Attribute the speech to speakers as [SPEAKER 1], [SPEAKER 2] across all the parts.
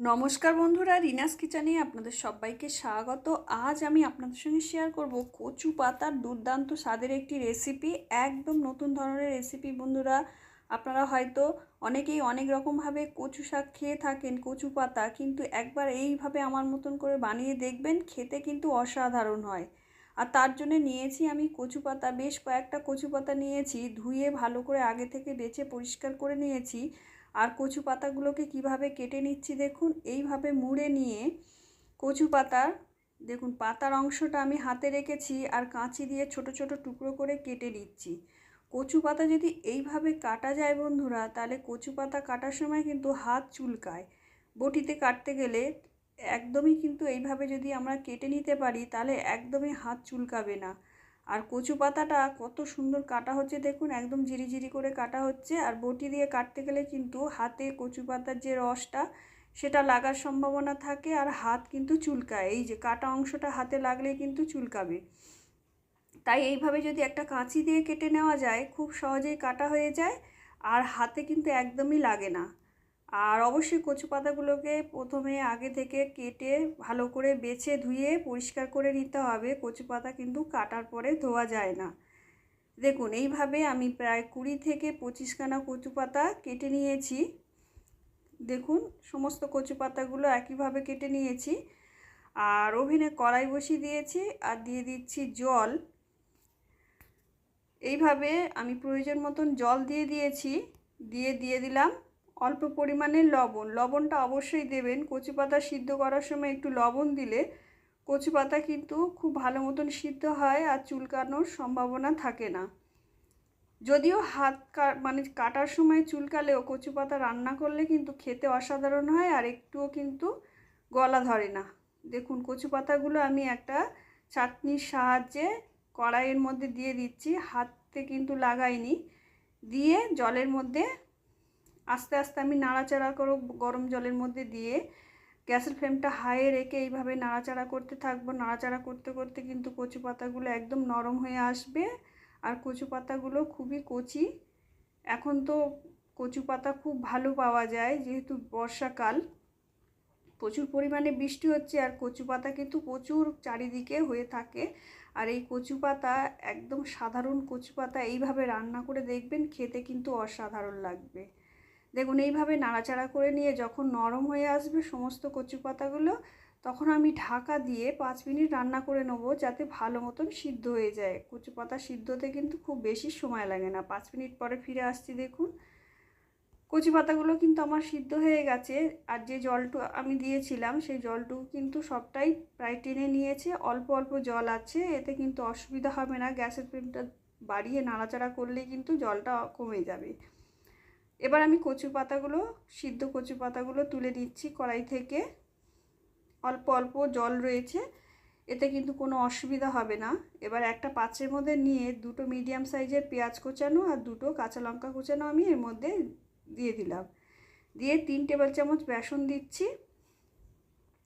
[SPEAKER 1] নমস্কার বন্ধুরা, রিনাস কিচেনে আপনাদের সবাইকে স্বাগত। আজ আমি আপনাদের সঙ্গে শেয়ার করব কচু পাতার দুর্দান্ত স্বাদের একটি রেসিপি একদম নতুন ধরনের রেসিপি বন্ধুরা। আপনারা হয়তো অনেকেই অনেক রকমভাবে কচু শাক খেয়ে থাকেন, কচু পাতা, কিন্তু একবার এইভাবে আমার মতন করে বানিয়ে দেখবেন, খেতে কিন্তু অসাধারণ হয়। আর তার জন্য নিয়েছি আমি কচু পাতা, বেশ কয়েকটা কচু পাতা নিয়েছি, ধুয়ে ভালো করে আগে থেকে বেছে পরিষ্কার করে নিয়েছি। আর কচু পাতাগুলোকে কীভাবে কেটে নিচ্ছি দেখুন, এইভাবে মুড়ে নিয়ে কচু পাতার, দেখুন পাতার অংশটা আমি হাতে রেখেছি আর কাঁচি দিয়ে ছোট ছোট টুকরো করে কেটে নিচ্ছি। কচু পাতা যদি এইভাবে কাটা যায় বন্ধুরা, তাহলে কচু পাতা কাটার সময় কিন্তু হাত চুলকায়। বটিতে কাটতে গেলে একদমই কিন্তু এইভাবে যদি আমরা কেটে নিতে পারি, তাহলে একদমই হাত চুলকাবে না। আর কচু পাতাটা কত সুন্দর কাটা হচ্ছে দেখুন, একদম ঝিরিঝিরি করে কাটা হচ্ছে। আর বটি দিয়ে কাটতে গেলে কিন্তু হাতে কচু পাতার যে রসটা, সেটা লাগার সম্ভাবনা থাকে আর হাত কিন্তু চুলকায়। এই যে কাটা অংশটা হাতে লাগলে কিন্তু চুলকাবে। তাই এইভাবে যদি একটা কাঁচি দিয়ে কেটে নেওয়া যায়, খুব সহজেই কাটা হয়ে যায় আর হাতে কিন্তু একদমই লাগে না। আর অবশ্যই কচু পাতাগুলোকে প্রথমে আগে থেকে কেটে ভালো করে বেছে ধুয়ে পরিষ্কার করে নিতে হবে। কচু পাতা কিন্তু কাটার পরে ধোয়া যায় না। দেখুন, এইভাবে আমি প্রায় কুড়ি থেকে পঁচিশখানা কচু পাতা কেটে নিয়েছি। দেখুন, সমস্ত কচু পাতাগুলো একইভাবে কেটে নিয়েছি। আর ওভেনে কড়াই বসিয়ে দিয়েছি আর দিয়ে দিচ্ছি জল। এইভাবে আমি প্রয়োজন মতন জল দিয়ে দিয়েছি। দিয়ে দিয়ে দিলাম। অল্প পরিমাণে লবণ। লবণটা অবশ্যই দেবেন। কচু পাতা সিদ্ধ করার সময় একটু লবণ দিলে কচু পাতা কিন্তু খুব ভালো মতন সিদ্ধ হয় আর চুলকানোর সম্ভাবনা থাকে না। যদিও হাত মানে কাটার সময় চুলকালেও কচু পাতা রান্না করলে কিন্তু খেতে অসাধারণ হয় আর একটুও কিন্তু গলা ধরে না। দেখুন কচু পাতাগুলো আমি একটা চাটনির সাহায্যে কড়াইয়ের মধ্যে দিয়ে দিচ্ছি। হাতে কিন্তু লাগাইনি। দিয়ে জলের মধ্যে আস্তে আস্তে আমি নাড়াচাড়া করো গরম জলের মধ্যে দিয়ে। গ্যাসের ফ্লেমটা হাইয়ে রেখে এইভাবে নাড়াচাড়া করতে থাকব। নাড়াচাড়া করতে করতে কিন্তু কচু পাতাগুলো একদম নরম হয়ে আসবে আর কচু পাতাগুলো খুবই কচি। এখন তো কচু পাতা খুব ভালো পাওয়া যায় যেহেতু বর্ষাকাল। প্রচুর পরিমাণে বৃষ্টি হচ্ছে আর কচু পাতা কিন্তু প্রচুর চারিদিকে হয়ে থাকে। আর এই কচু পাতা একদম সাধারণ কচু পাতা এইভাবে রান্না করে দেখবেন খেতে কিন্তু অসাধারণ লাগবে। দেখুন, এইভাবে নাড়াচাড়া করে নিয়ে যখন নরম হয়ে আসবে সমস্ত কচু পাতাগুলো তখন আমি ঢাকা দিয়ে পাঁচ মিনিট রান্না করে নেব যাতে ভালো মতন সিদ্ধ হয়ে যায়। কচু পাতা সিদ্ধতে কিন্তু খুব বেশি সময় লাগে না। পাঁচ মিনিট পরে ফিরে আসছি, দেখুন। কচু পাতাগুলো কিন্তু আমার সিদ্ধ হয়ে গেছে আর যে জলটু আমি দিয়েছিলাম, সেই জলটুকু কিন্তু সবটাই প্রায় টেনে নিয়েছে। অল্প অল্প জল আছে, এতে কিন্তু অসুবিধা হবে না। গ্যাসের ফ্লেমটা বাড়িয়ে নাড়াচাড়া করলেই কিন্তু জলটা কমে যাবে। এবার আমি কচু পাতাগুলো, সিদ্ধ কচু পাতাগুলো তুলে নিচ্ছি কড়াই থেকে। অল্প অল্প জল রয়েছে, এতে কিন্তু কোনো অসুবিধা হবে না। এবার একটা পাত্রের মধ্যে নিয়ে দুটো মিডিয়াম সাইজের পেঁয়াজ কোচানো আর দুটো কাঁচা লঙ্কা কোচানো আমি এর মধ্যে দিয়ে দিলাম। দিয়ে তিন টেবিল চামচ বেসন দিচ্ছি।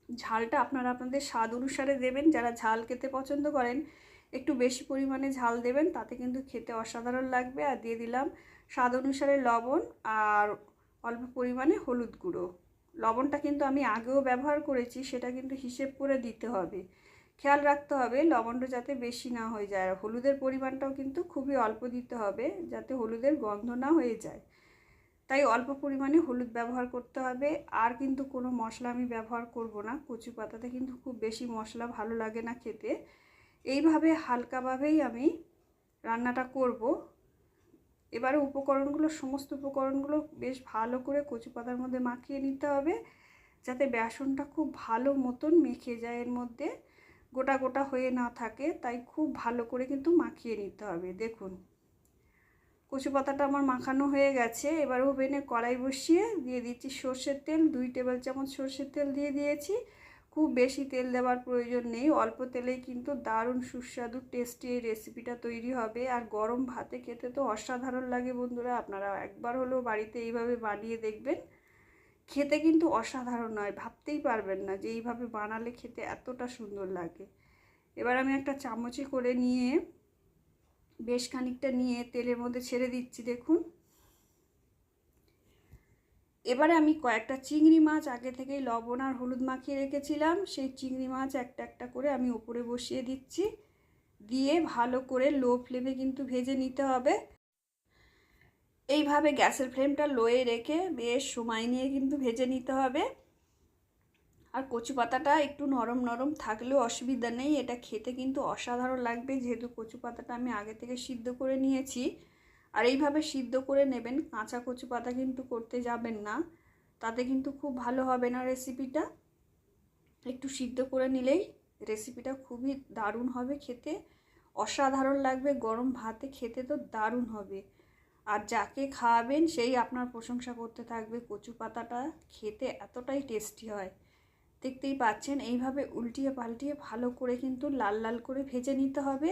[SPEAKER 1] ঝালটা আপনারা আপনাদের স্বাদ অনুসারে দেবেন, যারা ঝাল খেতে পছন্দ করেন একটু বেশি পরিমাণে ঝাল দেবেন, তাতে কিন্তু খেতে অসাধারণ লাগবে। আর দিয়ে দিলাম স্বাদ অনুসারে লবণ আর অল্প পরিমাণে হলুদ গুঁড়ো। লবণটা কিন্তু আমি আগেও ব্যবহার করেছি, সেটা কিন্তু হিসেব করে দিতে হবে। খেয়াল রাখতে হবে, লবণটা যাতে বেশি না হয়ে যায়। আর হলুদের পরিমাণটাও কিন্তু খুবই অল্প দিতে হবে, যাতে হলুদের গন্ধ না হয়ে যায়। তাই অল্প পরিমাণে হলুদ ব্যবহার করতে হবে। আর কিন্তু কোনো মশলা আমি ব্যবহার করব না। কচু পাতাতে কিন্তু খুব বেশি মশলা ভালো লাগে না খেতে। এইভাবে হালকাভাবেই আমি রান্নাটা করব। এবারে উপকরণগুলো, সমস্ত উপকরণগুলো বেশ ভালো করে কচু পাতার মধ্যে মাখিয়ে নিতে হবে, যাতে বেসনটা খুব ভালো মতন মেখে যায়। এর মধ্যে গোটা গোটা হয়ে না থাকে, তাই খুব ভালো করে কিন্তু মাখিয়ে নিতে হবে। দেখুন, কচু পাতাটা আমার মাখানো হয়ে গেছে। এবার ওভেনে কড়াই বসিয়ে দিয়ে দিচ্ছি সর্ষের তেল। দুই টেবিল চামচ সর্ষের তেল দিয়ে দিয়েছি। খুব বেশি তেল দেওয়ার প্রয়োজন নেই, অল্প তেলেই কিন্তু দারুণ সুস্বাদু টেস্টি এই রেসিপিটা তৈরি হবে। আর গরম ভাতে খেতে তো অসাধারণ লাগে বন্ধুরা, আপনারা একবার হলেও বাড়িতে এইভাবে বানিয়ে দেখবেন। খেতে কিন্তু অসাধারণ নয়, ভাবতেই পারবেন না যে এইভাবে বানালে খেতে এতটা সুন্দর লাগে। এবার আমি একটা চামচে করে নিয়ে বেশ খানিকটা নিয়ে তেলের মধ্যে ছেড়ে দিচ্ছি, দেখুন। এবারে আমি কয়েকটা চিংড়ি মাছ আগে থেকেই লবণ আর হলুদ মাখিয়ে রেখেছিলাম। সেই চিংড়ি মাছ একটা একটা করে আমি ওপরে বসিয়ে দিচ্ছি। দিয়ে ভালো করে লো ফ্লেমে কিন্তু ভেজে নিতে হবে। এইভাবে গ্যাসের ফ্লেমটা লোয়ে রেখে বেশ সময় নিয়ে কিন্তু ভেজে নিতে হবে। আর কচু পাতাটা একটু নরম নরম থাকলেও অসুবিধা নেই। এটা খেতে কিন্তু অসাধারণ লাগবে। যেহেতু কচু পাতাটা আমি আগে থেকে সিদ্ধ করে নিয়েছি। আর এইভাবে সিদ্ধ করে নেবেন। কাঁচা কচু পাতা কিন্তু করতে যাবেন না। তাতে কিন্তু খুব ভালো হবে না রেসিপিটা একটু সিদ্ধ করে নিলেই রেসিপিটা খুবই দারুণ হবে খেতে। অসাধারণ লাগবে গরম ভাতে খেতে তো দারুণ হবে। আর যাকে খাওয়াবেন সেই আপনার প্রশংসা করতে থাকবে। কচু পাতাটা খেতে এতটাই টেস্টি হয়। দেখতেই পাচ্ছেন, এইভাবে উল্টিয়ে পাল্টিয়ে ভালো করে কিন্তু লাল লাল করে ভেজে নিতে হবে।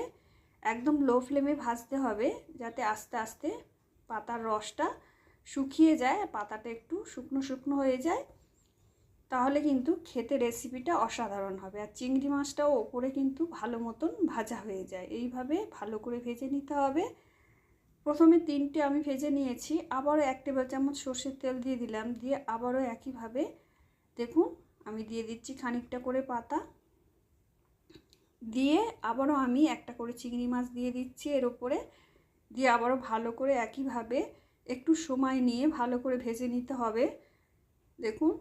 [SPEAKER 1] একদম লো ফ্লেমে ভাজতে হবে যাতে আস্তে আস্তে পাতার রসটা শুকিয়ে যায়, পাতাটা একটু শুকনো শুকনো হয়ে যায়। তাহলে কিন্তু খেতে রেসিপিটা অসাধারণ হবে। আর চিংড়ি মাছটাও ওপরে কিন্তু ভালো মতন ভাজা হয়ে যায়। এইভাবে ভালো করে ভেজে নিতে হবে। প্রথমে তিনটে আমি ভেজে নিয়েছি। আবারও এক টেবিল চামচ সর্ষের তেল দিয়ে দিলাম। দিয়ে আবারও একইভাবে দেখুন, আমি দিয়ে দিচ্ছি খানিকটা করে পাতা। দিয়ে আবারও আমি একটা করে চিংড়ি মাছ দিয়ে দিচ্ছি এর ওপরে। দিয়ে আবারও ভালো করে একইভাবে একটু সময় নিয়ে ভালো করে ভেজে নিতে হবে। দেখুন,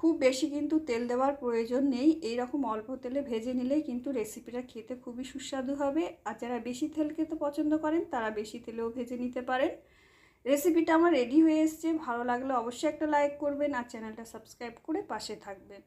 [SPEAKER 1] খুব বেশি কিন্তু তেল দেওয়ার প্রয়োজন নেই। এই রকম অল্প তেলে ভেজে নিলেই কিন্তু রেসিপিটা খেতে খুবই সুস্বাদু হবে। আর যারা বেশি তেল খেতে পছন্দ করেন, তারা বেশি তেলেও ভেজে নিতে পারেন। রেসিপিটা আমার রেডি হয়ে এসছে। ভালো লাগলে অবশ্যই একটা লাইক করবেন আর চ্যানেলটা সাবস্ক্রাইব করে পাশে থাকবেন।